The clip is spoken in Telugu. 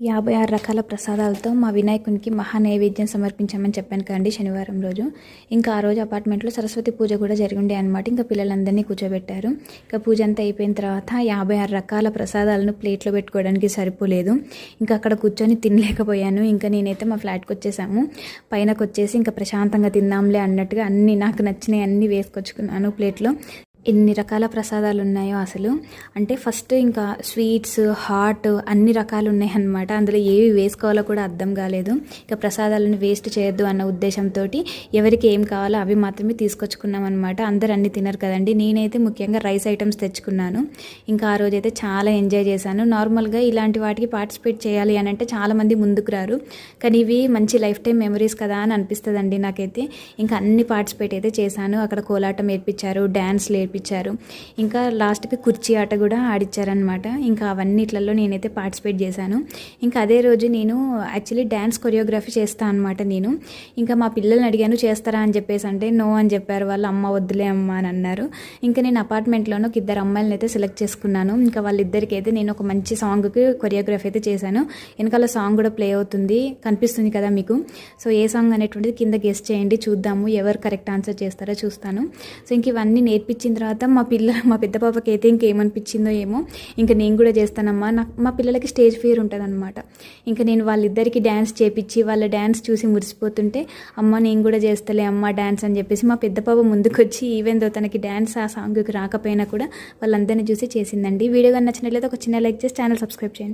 యాభై ఆరు రకాల ప్రసాదాలతో మా వినాయకునికి మహా నైవేద్యం సమర్పించామని చెప్పాను కదండి శనివారం రోజు. ఇంకా ఆ రోజు అపార్ట్మెంట్లో సరస్వతి పూజ కూడా జరిగిండే అనమాట ఇంకా పిల్లలందరినీ కూర్చోబెట్టారు. ఇంకా పూజ అంతా అయిపోయిన తర్వాత యాభై ఆరు రకాల ప్రసాదాలను ప్లేట్లో పెట్టుకోవడానికి సరిపోలేదు. ఇంకా అక్కడ కూర్చొని తినలేకపోయాను. ఇంకా నేనైతే మా ఫ్లాట్కి వచ్చేసాము. పైనకు వచ్చేసి ఇంకా ప్రశాంతంగా తిందాంలే అన్నట్టుగా అన్ని నాకు నచ్చినవి అన్నీ వేసుకొచ్చుకున్నాను ప్లేట్లో. ఎన్ని రకాల ప్రసాదాలు ఉన్నాయో అసలు. అంటే ఫస్ట్ ఇంకా స్వీట్స్ హాట్ అన్ని రకాలు ఉన్నాయి అన్నమాట అందులో ఏవి వేసుకోవాలో కూడా అర్థం కాలేదు. ఇంకా ప్రసాదాలను వేస్ట్ చేయొద్దు అన్న ఉద్దేశంతో ఎవరికి ఏం కావాలో అవి మాత్రమే తీసుకొచ్చుకున్నాం అనమాట అందరు అన్ని తినరు కదండి. నేనైతే ముఖ్యంగా రైస్ ఐటమ్స్ తెచ్చుకున్నాను. ఇంకా ఆ రోజైతే చాలా ఎంజాయ్ చేశాను. నార్మల్గా ఇలాంటి వాటికి పార్టిసిపేట్ చేయాలి అని అంటే చాలామంది ముందుకు రారు. కానీ ఇవి మంచి లైఫ్ టైం మెమరీస్ కదా అని అనిపిస్తుందండి నాకైతే. ఇంకా అన్ని పార్టిసిపేట్ అయితే చేశాను. అక్కడ కోలాటం నేర్పించారు డ్యాన్స్ నేర్పించారు ఇంకా లాస్ట్కి కుర్చీ ఆట కూడా ఆడిచ్చారనమాట ఇంకా అవన్నిట్లలో నేనైతే పార్టిసిపేట్ చేశాను. ఇంకా అదే రోజు నేను యాక్చువల్లీ డ్యాన్స్ కొరియోగ్రఫీ చేస్తాను అనమాట నేను. ఇంకా మా పిల్లల్ని అడిగాను చేస్తారా? అని చెప్పేసి అంటే నో అని చెప్పారు. వాళ్ళు అమ్మ వద్దులే అమ్మ అని అన్నారు. ఇంకా నేను అపార్ట్మెంట్లోనే ఒక ఇద్దరు అమ్మాయిలను అయితే సెలెక్ట్ చేసుకున్నాను. ఇంకా వాళ్ళిద్దరికి అయితే నేను ఒక మంచి సాంగ్కి కొరియోగ్రఫీ అయితే చేశాను. వెనకాల సాంగ్ కూడా ప్లే అవుతుంది కనిపిస్తుంది కదా మీకు. సో ఏ సాంగ్ అనేటువంటిది కింద గెస్ట్ చేయండి చూద్దాము ఎవరు కరెక్ట్ ఆన్సర్ చేస్తారో చూస్తాను. సో ఇంక ఇవన్నీ నేర్పించిన తర్వాత మా పిల్ల మా పెద్ద పాపకి అయితే ఇంకేమనిపించిందో ఏమో ఇంకా నేను కూడా చేస్తానమ్మా. నాకు మా పిల్లలకి స్టేజ్ ఫియర్ ఉంటుంది అనమాట ఇంకా నేను వాళ్ళిద్దరికి డ్యాన్స్ చేపించి వాళ్ళ డ్యాన్స్ చూసి మురిసిపోతుంటే అమ్మ నేను కూడా చేస్తలే అమ్మ డ్యాన్స్ అని చెప్పేసి మా పెద్ద పాప ముందుకొచ్చి ఈవెన్ దో తనకి డ్యాన్స్ ఆ సాంగ్కి రాకపోయినా కూడా వాళ్ళందరినీ చూసి చేసిందండి. వీడియో కానీ నచ్చినట్లయితే ఒక చిన్న లైక్ చేసి ఛానల్ సబ్స్క్రైబ్ చేయండి.